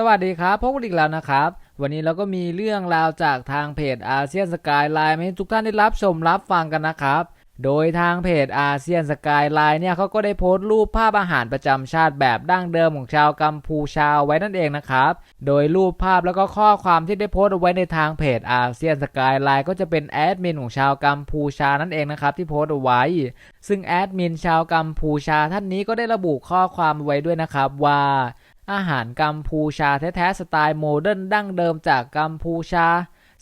สวัสดีครับพบกันอีกแล้วนะครับ วันนี้เราก็มีเรื่องราวจากทางเพจอาเซียนสกายไลน์มาให้ทุกท่านได้รับชมรับฟังกันนะครับ โดยทางเพจอาเซียนสกายไลน์เนี่ยเขาก็ได้โพสต์รูปภาพอาหารประจำชาติแบบดั้งเดิมของชาวกัมพูชาไว้นั่นเองนะครับ โดยรูปภาพแล้วก็ข้อความที่ได้โพสต์เอาไว้ในทางเพจอาเซียนสกายไลน์ก็จะเป็นแอดมินของชาวกัมพูชานั่นเองนะครับที่โพสต์เอาไว้ ซึ่งแอดมินชาวกัมพูชาท่านนี้ก็ได้ระบุข้อความไว้ด้วยนะครับว่า อาหารกัมพูชาแท้ๆสไตล์โมเดิร์นดั้งเดิมจากกัมพูชา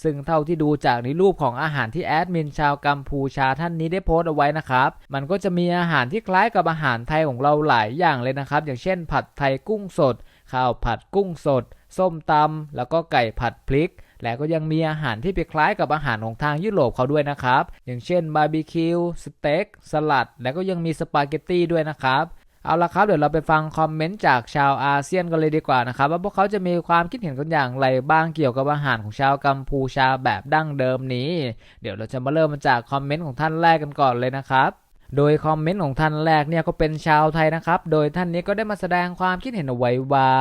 ซึ่งเท่าที่ดูจากในรูปของอาหารที่แอดมินชาวกัมพูชาท่านนี้ได้โพสต์เอาไว้นะครับ มันก็จะมีอาหารที่คล้ายกับอาหารไทยของเราหลายอย่างเลยนะครับ อย่างเช่น ผัดไทยกุ้งสด ข้าวผัดกุ้งสด ส้มตำแล้วก็ไก่ผัดพริกและก็ยังมีอาหารที่ไปคล้ายกับอาหารของทางยุโรปเขาด้วยนะครับ อย่างเช่นบาร์บีคิว สเต็ก สลัด และก็ยังมีสปาเกตตี้ด้วยนะครับ เอาละครับเดี๋ยวเราไปฟังคอมเมนต์จากชาวอาเซียนกันเลยดีกว่านะครับว่าพวกเขาจะมีความคิดเห็นกันอย่างไรบ้างเกี่ยวกับอาหารของชาวกัมพูชาแบบดั้งเดิมนี้ เดี๋ยวเราจะมาเริ่มมาจากคอมเมนต์ของท่านแรกกันก่อนเลยนะครับโดยคอมเมนต์ของท่านแรกเนี่ยก็เป็นชาวไทยนะครับ โดยท่านนี้ก็ได้มาแสดงความคิดเห็นเอาไว้ว่า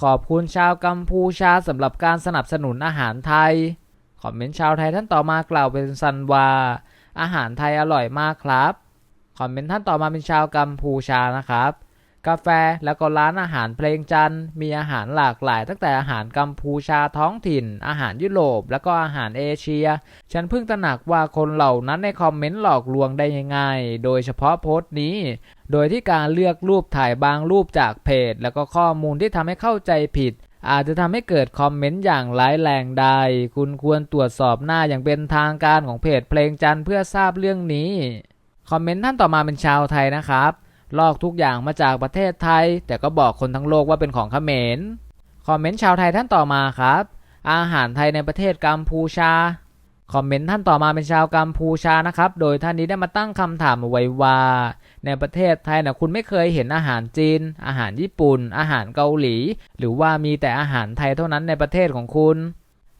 ขอบคุณชาวกัมพูชาสำหรับการสนับสนุนอาหารไทย คอมเมนต์ชาวไทยท่านต่อมากล่าวเป็นสันว่า อาหารไทยอร่อยมากครับ คอมเมนต์ท่านต่อมาเป็นชาวกัมพูชานะครับ กาแฟแล้วก็ร้านอาหารเพลงจันมีอาหารหลากหลาย ตั้งแต่อาหารกัมพูชาท้องถิ่น อาหารยุโรปแล้วก็อาหารเอเชีย ฉันเพิ่งตระหนักว่าคนเหล่านั้นในคอมเมนต์หลอกลวงได้ง่ายๆโดยเฉพาะโพสต์นี้ โดยที่การเลือกรูปถ่ายบางรูปจากเพจ แล้วก็ข้อมูลที่ทำให้เข้าใจผิดอาจจะทำให้เกิดคอมเมนต์อย่างร้ายแรงได้ คุณควรตรวจสอบหน้าอย่างเป็นทางการของเพจเพลงจันเพื่อทราบเรื่องนี้ คอมเมนต์ท่านต่อมาเป็นชาวไทยนะครับ ลอกทุกอย่างมาจากประเทศไทย แต่ก็บอกคนทั้งโลกว่าเป็นของเขมร คอมเมนต์ชาวไทยท่านต่อมาครับ อาหารไทยในประเทศกัมพูชา คอมเมนต์ท่านต่อมาเป็นชาวกัมพูชานะครับ โดยท่านนี้ได้มาตั้งคำถามไว้ว่า ในประเทศไทยนะคุณไม่เคยเห็นอาหารจีน อาหารญี่ปุ่น อาหารเกาหลี หรือว่ามีแต่อาหารไทยเท่านั้นในประเทศของคุณ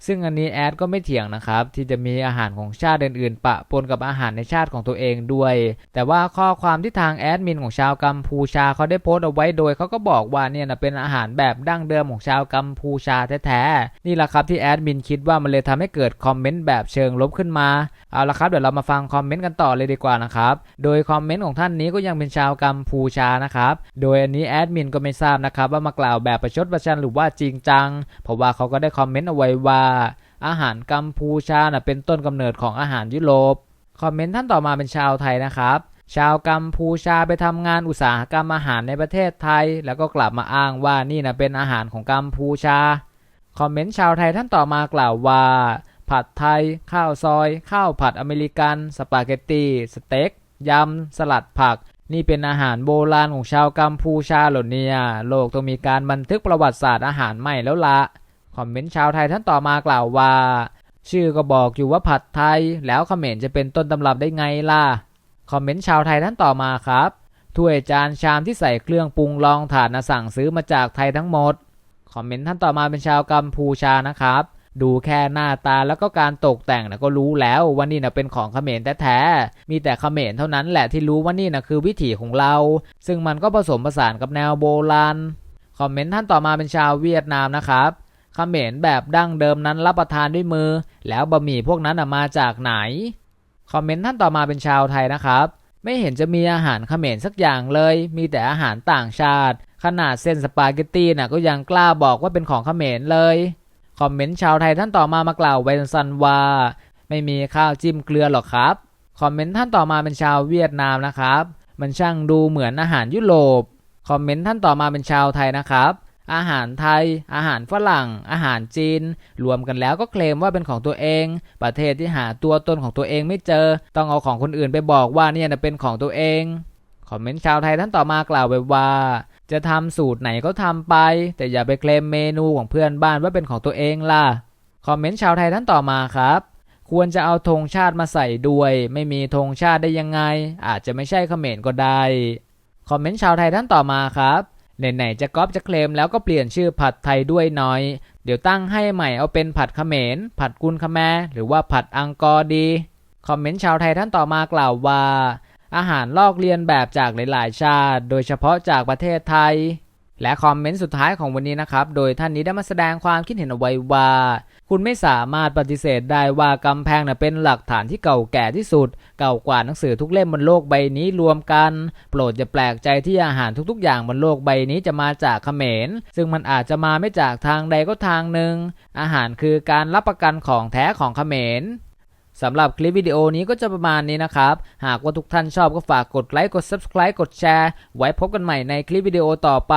ซึ่งอันนี้แอดก็ไม่เถียงนะครับ ที่จะมีอาหารของชาติอื่นๆ ปะปนกับอาหารในชาติของตัวเองด้วย แต่ว่าข้อความที่ทางแอดมินของชาวกัมพูชาเขาได้โพสต์เอาไว้โดยเขาก็บอกว่าเนี่ยนะเป็นอาหารแบบดั้งเดิมของชาวกัมพูชาแท้ๆนี่แหละครับที่แอดมินคิดว่ามันเลยทำให้เกิดคอมเมนต์แบบเชิงลบขึ้นมาเอาละครับเดี๋ยวเรามาฟังคอมเมนต์กันต่อเลยดีกว่านะครับโดยคอมเมนต์ของท่านนี้ก็ยังเป็นชาวกัมพูชานะครับโดยอันนี้แอดมินก็ไม่ทราบนะครับว่ามากล่าวแบบประชดประชันหรือว่าจริงจังเพราะว่าเขาก็ได้คอมเมนต์เอาไว้ว่าอาหารกัมพูชานะเป็นต้นกำเนิดของอาหารยุโรป คอมเมนต์ท่านต่อมาเป็นชาวไทยนะครับ ชาวกัมพูชาไปทำงานอุตสาหกรรมอาหารในประเทศไทย แล้วก็กลับมาอ้างว่านี่นะเป็นอาหารของกัมพูชา คอมเมนต์ชาวไทยท่านต่อมากล่าวว่า ผัดไทย ข้าวซอย ข้าวผัดอเมริกัน สปาเกตตีสเต็กยำ สลัดผัก นี่เป็นอาหารโบราณของชาวกัมพูชาหรอเนี่ย โลกต้องมีการบันทึกประวัติศาสตร์อาหารใหม่แล้วละ อมเมนต์ชาวไทยท่านต่อมากล่าวว่า ชื่อก็บอกอยู่ว่าผัดไทย แล้วเขมรจะเป็นต้นตำรับได้ไงล่ะ คอมเมนต์ชาวไทยท่านต่อมาครับถ้วยจานชามที่ใส่เครื่องปรุงรองถาดนะสั่งซื้อมาจากไทยทั้งหมด คอมเมนต์ท่านต่อมาเป็นชาวกัมพูชานะครับ ดูแค่หน้าตาแล้วก็การตกแต่งนะก็รู้แล้วว่านี่นะเป็นของเขมรแท้ๆ มีแต่เขมรเท่านั้นแหละที่รู้ว่านี่นะคือวิถีของเรา ซึ่งมันก็ผสมผสานกับแนวโบราณ คอมเมนต์ท่านต่อมาเป็นชาวเวียดนามนะครับ เขมรแบบดั้งเดิมนั้นรับประทานด้วยมือ แล้วบะหมี่พวกนั้นนะมาจากไหน คอมเมนต์ท่านต่อมาเป็นชาวไทยนะครับ ไม่เห็นจะมีอาหารเขมรสักอย่างเลย มีแต่อาหารต่างชาติ ขนาดเส้นสปาเกตตีน่ะก็ยังกล้าบอกว่าเป็นของเขมรเลย คอมเมนต์ชาวไทยท่านต่อมามากล่าวไว้สั้นว่า ไม่มีข้าวจิ้มเกลือหรอกครับ คอมเมนต์ท่านต่อมาเป็นชาวเวียดนามนะครับ มันช่างดูเหมือนอาหารยุโรป คอมเมนต์ท่านต่อมาเป็นชาวไทยนะครับ อาหารไทย อาหารฝรั่ง อาหารจีน รวมกันแล้วก็เคลมว่าเป็นของตัวเอง ประเทศที่หาตัวตนของตัวเองไม่เจอ ต้องเอาของคนอื่นไปบอกว่าเนี่ยนะเป็นของตัวเอง คอมเมนต์ชาวไทยท่านต่อมากล่าวไว้ว่า จะทำสูตรไหนก็ทำไป แต่อย่าไปเคลมเมนูของเพื่อนบ้านว่าเป็นของตัวเองล่ะ คอมเมนต์ชาวไทยท่านต่อมาครับควรจะเอาธงชาติมาใส่ด้วย ไม่มีธงชาติได้ยังไง อาจจะไม่ใช่เขมรก็ได้ คอมเมนต์ชาวไทยท่านต่อมาครับ ไหนๆจะก๊อปจะเคลมแล้วก็เปลี่ยนชื่อผัดไทยด้วยหน้อย เดี๋ยวตั้งให้ใหม่เอาเป็นผัดเขมร ผัดกุนขแมหรือว่าผัดอังกอร์ดี คอมเมนต์ชาวไทยท่านต่อมากล่าวว่า อาหารลอกเลียนแบบจากหลายๆ ชาติ โดยเฉพาะจากประเทศไทย และคอมเมนต์สุดท้ายของวันนี้นะครับ โดยท่านนี้ได้มาแสดงความคิดเห็นเอาไว้ว่า คุณไม่สามารถปฏิเสธได้ว่ากำแพงน่ะเป็นหลักฐานที่เก่าแก่ที่สุด เก่ากว่าหนังสือทุกเล่มบนโลกใบนี้รวมกัน โปรดอย่าแปลกใจที่อาหารทุกๆ อย่างบนโลกใบนี้จะมาจากเขมร ซึ่งมันอาจจะมาไม่จากทางใดก็ทางหนึ่ง อาหารคือการรับประกันของแท้ของเขมรสำหรับคลิปวิดีโอนี้ก็จะประมาณนี้นะครับ หากว่าทุกท่านชอบก็ฝากกดไลค์ กด subscribe กดแชร์ ไว้พบกันใหม่ในคลิปวิดีโอต่อไป